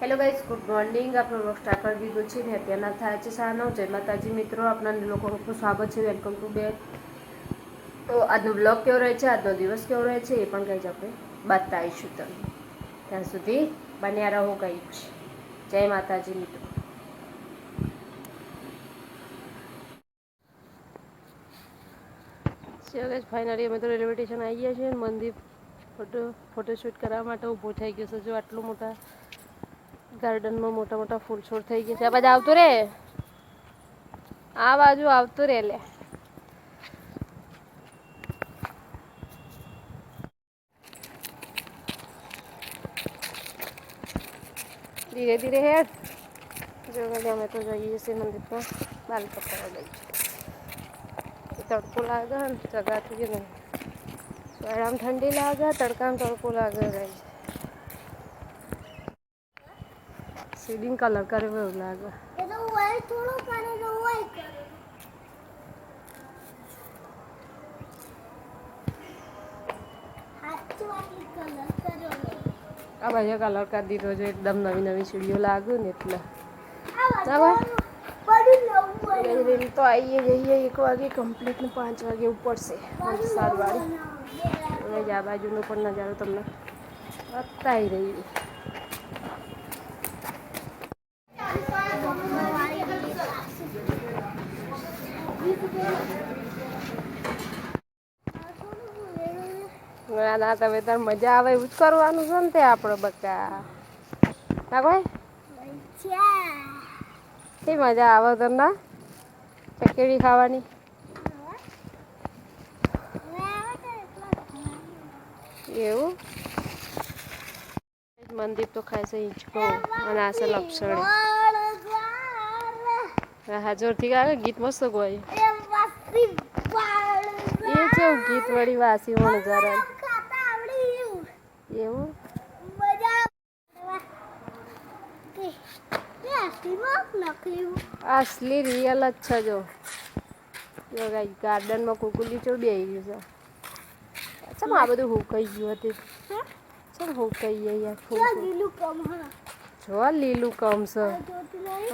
Hello guys good morning. આપણો work start કરી દીધો છે ને અત્યારના થાય છે સાડા નવ જય માતાજી મિત્રો આપણા લોકોનું ખૂબ સ્વાગત છે. વેલકમ ટુ બેક તો આજનો બ્લોગ કેવો રહે છે? આજનો દિવસ કેવો રહે છે એ પણ કંઈ જ આપણે બતાવીશું તમને. ત્યાં સુધી બન્યા રહો કંઈ જ જય માતાજી મિત્રો. ફાઇનલી અમે તો રેલવે સ્ટેશન આવી ગયા છીએ મંદિર ફોટો ફોટોશૂટ કરવા માટે ઊભો થઈ ગયો છે. જો આટલું મોટા ગાર્ડનમાં મોટા મોટા ફૂલ છોડ થઈ ગયા છે આ બાજુ આવતું રે આ બાજુ આવતું રે લે ધીરે ધીરે હેડ જો વળી અમે તો જઈએ છીએ મંદિરમાં બાલ કપડા લઈ તડકો લાગે ને જગાતું કે નહીં આમ ઠંડી લાગે તડકામાં તડકો લાગે રહી સીડિંગ કલર કરે એવું લાગે એ તો હોય થોડું કરે તો હોય કરે હાચું કલર કલર કર્યો લાગે. આ બાજુ કલર કરી દીધો છે એકદમ નવી નવી સીડીઓ લાગ્યું ને એટલે. રેલ તો આવીએ જઈએ એક વાગે કમ્પ્લીટ ને પાંચ વાગે ઉપડશે વરસાદ વાળી જ આ બાજુનો પણ નજારો તમને બતાવી રહી ના ના, તમે તાર મજા આવે એવું જ કરવાનું છે ને તે આપણે બકા ના કોઈ? શી મજા આવે તમને ચકેડી ખાવાની? એવું? મંદિર તો ખાય છે હિંચકો અને આ છે લપસણી હા, જોરથી ગીત મસ્ત ગોય. એ કેવું ગીત વળી વાસી વણ જરા એવું? અસલી રિયલ જ છે જો. જો ગાઈ ગાર્ડનમાં કુકુલી ચો બે ગયું છે. ચમ આ બધું હુકાઈ ગયું હતું. ચમ હુકાઈ ગયા યાર. જો લીલું કમ છે.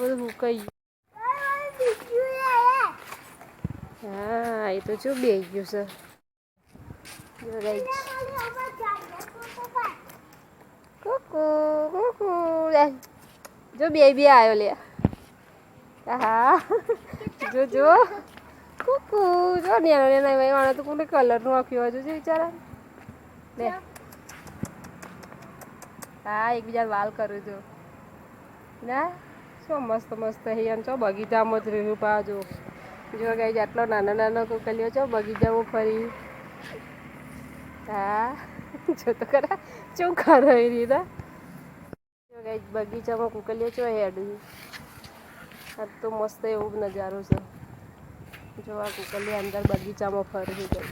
બધું હુકાઈ ગયું. હા, એ તો જો બે ગયું છે. કુકુ કુકુ. જો બે બે આવ્યો લે. હા જો જો. કુકુ, જો નેનો નેનો માણે તો કોને કલરનું આખ્યું હજુ છે બિચારા લે. હા એકબીજા વાલ કરું છું. ના? શું મસ્ત મસ્ત હૈયા છો? બગીચામાં જ રહ્યું પા જો ગઈ આટલો નાનો નાનો કોકલીઓ છો બગીચામાં ફરી. હા જો તો ખરા ખરો એ રીતે જો ગઈ બગીચામાં કુકલીઓ છો હેડું. આ તો મસ્ત એવું નજારો છે. જો આ કુકલી અંદર બગીચામાં ફરી ગઈ.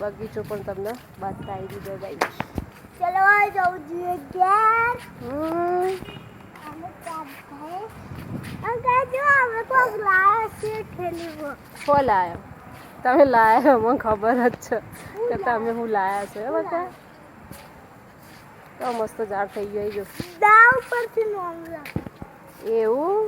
બગીચો પણ તમને બતાવી દીધો ગઈ ચલો જવું જોઈએ ઘેર હમ અમે ચાલ થાય અંકલ જો અમે તો લાયા છે ઠેલીમાં હો લાયો? તમે લાયા મને ખબર જ છે કે તમે હું લાયા છે બધા તો મસ્ત ઝાડ થઈ ગયો એવું?